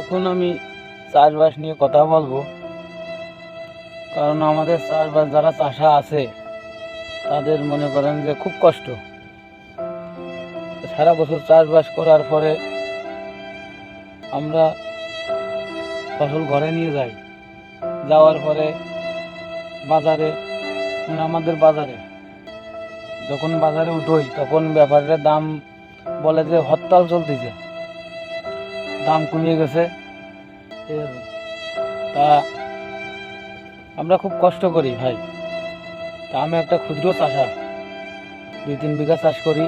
এখন আমি চাষবাস নিয়ে কথা বলব। কারণ আমাদের চাষবাস, যারা চাষা আছে, তাদের মনে করেন যে খুব কষ্ট। সারা বছর চাষবাস করার পরে আমরা ফসল ঘরে নিয়ে যাই। যাওয়ার পরে বাজারে মানে আমাদের বাজারে, যখন বাজারে উঠোই, তখন ব্যাপারের দাম বলে যে হরতাল চলতেছে। দাম কমিয়ে গেছে। তা আমরা খুব কষ্ট করি ভাই। তা আমি একটা ক্ষুদ্র চাষা। দুই তিন বিঘা চাষ করি।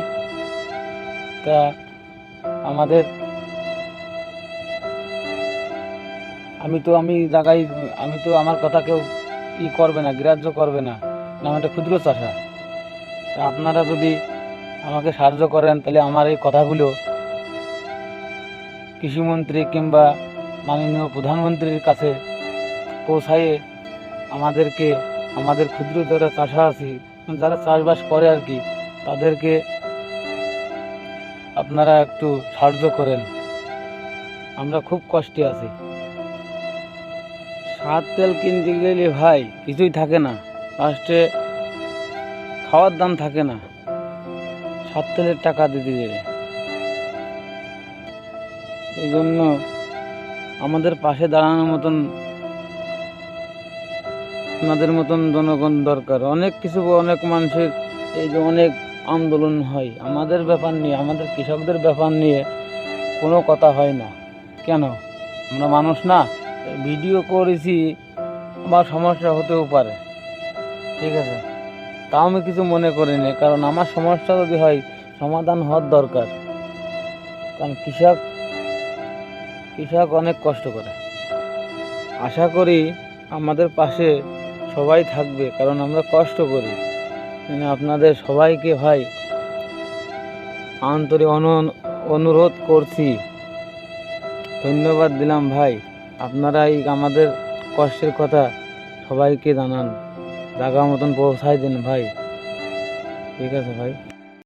তা আমাদের আমি তো আমি জায়গায় আমি তো আমার কথা কেউ ই করবে না গ্রাহ্য করবে না। না, আমি একটা ক্ষুদ্র চাষা। তা আপনারা যদি আমাকে সাহায্য করেন তাহলে আমার এই কথাগুলো কৃষিমন্ত্রী কিংবা মাননীয় প্রধানমন্ত্রীর কাছে পৌঁছায়ে আমাদেরকে, আমাদের ক্ষুদ্র যারা চাষা আছি যারা চাষবাস করে আর কি, তাদেরকে আপনারা একটু সাহায্য করেন। আমরা খুব কষ্টে আছি। সার তেল কিনতে গেলে ভাই কিছুই থাকে না। লাস্টে খাওয়ার দাম থাকে না। সার তেলের টাকা দিতে গেলে। এই জন্য আমাদের পাশে দাঁড়ানোর মতন, আপনাদের মতন জনগণ দরকার। অনেক কিছু, অনেক মানুষের এই যে অনেক আন্দোলন হয়। আমাদের ব্যাপার নিয়ে, আমাদের কৃষকদের ব্যাপার নিয়ে কোনো কথা হয় না। কেন? আমরা মানুষ না। ভিডিও করেছি আমার সমস্যা হতেও পারে। ঠিক আছে? তাও আমি কিছু মনে করিনি কারণ আমার সমস্যা যদি হয়, সমাধান হওয়ার দরকার। কারণ কৃষক কৃষক অনেক কষ্ট করে। আশা করি আমাদের পাশে সবাই থাকবে, কারণ আমরা কষ্ট করি। মানে আপনাদের সবাইকে ভাই আন্তরিক অনু- অনুরোধ করছি। ধন্যবাদ দিলাম ভাই। আপনারা এই আমাদের কষ্টের কথা সবাইকে জানান। জাগা মতন পৌঁছায় দিন ভাই। ঠিক আছে ভাই।